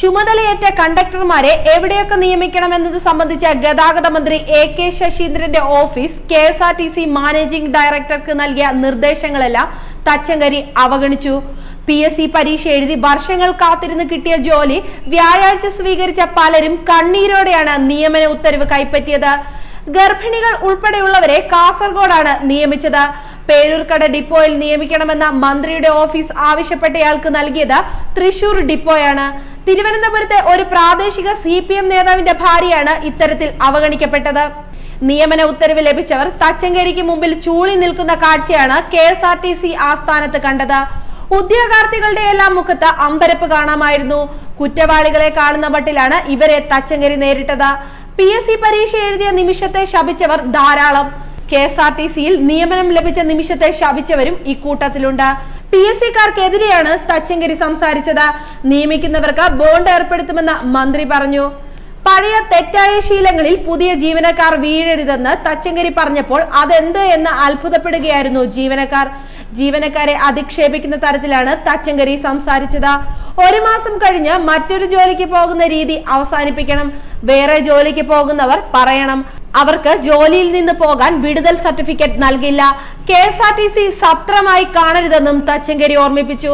ചുമതലയേറ്റ കണ്ടക്ടർമാരെ എവിടെയൊക്കെ നിയമിക്കണമെന്നത് സംബന്ധിച്ച ഗതാഗത മന്ത്രി A K ശശീന്ദ്രന്റെ office K S R T C managing ഡയറക്ടർക്ക് നൽകിയ നിർദ്ദേശങ്ങളെല്ലാം തച്ചങ്കരി അവഗണിച്ചു. പി എസ് സി പരീക്ഷ എഴുതി വർഷങ്ങൾ കാത്തിരുന്ന് കിട്ടിയ ജോലി വ്യാഴാഴ്ച സ്വീകരിച്ച പലരും കണ്ണീരോടെയാണ് നിയമന ഉത്തരവ് കൈപ്പറ്റിയത്. ഗർഭിണികൾ ഉൾപ്പെടെയുള്ളവരെ കാസർഗോഡാണ് നിയമിച്ചത്. പേരൂർക്കട ഡിപ്പോയിൽ നിയമിക്കണമെന്ന മന്ത്രിയുടെ ഓഫീസ് ആവശ്യപ്പെട്ടയാൾക്ക് നൽകിയത് തൃശൂർ ഡിപ്പോയാണ്. തിരുവനന്തപുരത്തെ ഒരു പ്രാദേശിക സി പി എം നേതാവിന്റെ ഭാര്യയാണ് ഇത്തരത്തിൽ അവഗണിക്കപ്പെട്ടത്. നിയമന ഉത്തരവ് ലഭിച്ചവർ തച്ചങ്കരിക്ക് മുമ്പിൽ ചൂളി നിൽക്കുന്ന കാഴ്ചയാണ് K S R T C ആസ്ഥാനത്ത് കണ്ടത്. ഉദ്യോഗാർത്ഥികളുടെ എല്ലാം മുഖത്ത് അമ്പരപ്പ് കാണാമായിരുന്നു. കുറ്റവാളികളെ കാണുന്ന മട്ടിലാണ് ഇവരെ തച്ചങ്കരി നേരിട്ടത്. പി എസ് സി പരീക്ഷ എഴുതിയ നിമിഷത്തെ ശപിച്ചവർ ധാരാളം. കെ എസ് ആർ ടി സിയിൽ നിയമനം ലഭിച്ച നിമിഷത്തെ ശപിച്ചവരും ഇക്കൂട്ടത്തിലുണ്ട് പി എസ് സിക്കാർക്കെതിരെയാണ് തച്ചങ്കരി സംസാരിച്ചത്. നിയമിക്കുന്നവർക്ക് ബോണ്ട് ഏർപ്പെടുത്തുമെന്ന് മന്ത്രി പറഞ്ഞു. പഴയ തെറ്റായ ശീലങ്ങളിൽ പുതിയ ജീവനക്കാർ വീഴരുതെന്ന് തച്ചങ്കരി പറഞ്ഞപ്പോൾ അതെന്ത് എന്ന് അത്ഭുതപ്പെടുകയായിരുന്നു ജീവനക്കാർ. ജീവനക്കാരെ അധിക്ഷേപിക്കുന്ന തരത്തിലാണ് തച്ചങ്കരി സംസാരിച്ചത്. ഒരു മാസം കഴിഞ്ഞ് മറ്റൊരു ജോലിക്ക് പോകുന്ന രീതി അവസാനിപ്പിക്കണം. വേറെ ജോലിക്ക് പോകുന്നവർ പറയണം. അവർക്ക് ജോലിയിൽ നിന്ന് പോകാൻ വിടുതൽ സർട്ടിഫിക്കറ്റ് നൽകില്ല. K S R T C സത്രമായി കാണരുതെന്നും തച്ചങ്കരി ഓർമ്മിപ്പിച്ചു.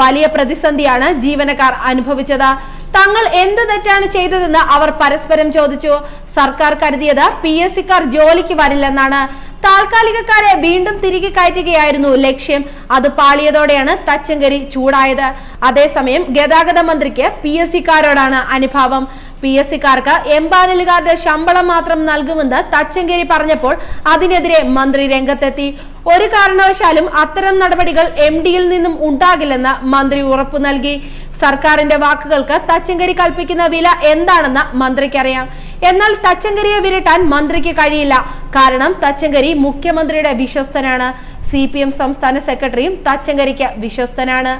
വലിയ പ്രതിസന്ധിയാണ് ജീവനക്കാർ അനുഭവിച്ചത്. തങ്ങൾ എന്ത് തെറ്റാണ് ചെയ്തതെന്ന് അവർ പരസ്പരം ചോദിച്ചു. സർക്കാർ കരുതിയത് പി എസ് സിക്കാർ ജോലിക്ക് വരില്ലെന്നാണ്. താൽക്കാലികക്കാരെ വീണ്ടും തിരികെ കയറ്റുകയായിരുന്നു ലക്ഷ്യം. അത് പാളിയതോടെയാണ് തച്ചങ്കരി ചൂടായത്. അതേസമയം ഗതാഗത മന്ത്രിക്ക് പി എസ് സിക്കാരോടാണ് അനുഭാവം. പി എസ് സിക്കാർക്ക് എംപാനലുകാരുടെ ശമ്പളം മാത്രം നൽകുമെന്ന് തച്ചങ്കരി പറഞ്ഞപ്പോൾ അതിനെതിരെ മന്ത്രി രംഗത്തെത്തി. ഒരു കാരണവശാലും അത്തരം നടപടികൾ എം ഡിയിൽ നിന്നും ഉണ്ടാകില്ലെന്ന് മന്ത്രി ഉറപ്പു നൽകി. സർക്കാരിന്റെ വാക്കുകൾക്ക് തച്ചങ്കരി കൽപ്പിക്കുന്ന വില എന്താണെന്ന് മന്ത്രിക്കറിയാം. എന്നാൽ തച്ചങ്കരിയെ വിരട്ടാൻ മന്ത്രിക്ക് കഴിയില്ല. കാരണം തച്ചങ്കരി മുഖ്യമന്ത്രിയുടെ വിശ്വസ്തനാണ്. സി പി എം സംസ്ഥാന സെക്രട്ടറിയും തച്ചങ്കരിക്ക് വിശ്വസ്തനാണ്.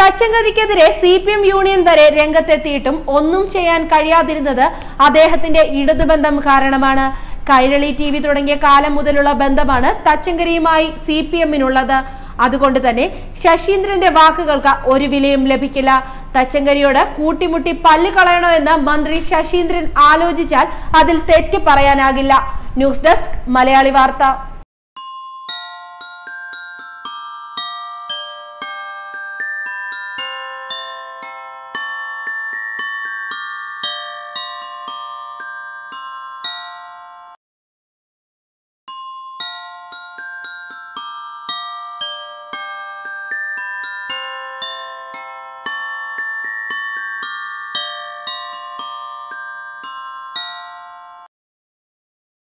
തച്ചങ്കരിക്കെതിരെ സി പി എം യൂണിയൻ വരെ രംഗത്തെത്തിയിട്ടും ഒന്നും ചെയ്യാൻ കഴിയാതിരുന്നത് അദ്ദേഹത്തിന്റെ ഇടതുബന്ധം കാരണമാണ്. കൈരളി ടി വി തുടങ്ങിയ കാലം മുതലുള്ള ബന്ധമാണ് തച്ചങ്കരിയുമായി സി പി എമ്മിനുള്ളത്. അതുകൊണ്ട് തന്നെ ശശീന്ദ്രന്റെ വാക്കുകൾക്ക് ഒരു വിലയും ലഭിക്കില്ല. തച്ചങ്കരിയോട് കൂട്ടിമുട്ടി പല്ല് കളയണോ എന്ന് മന്ത്രി ശശീന്ദ്രൻ ആലോചിച്ചാൽ അതിൽ തെറ്റ് പറയാനാകില്ല. ന്യൂസ് ഡെസ്ക് മലയാളി വാർത്ത.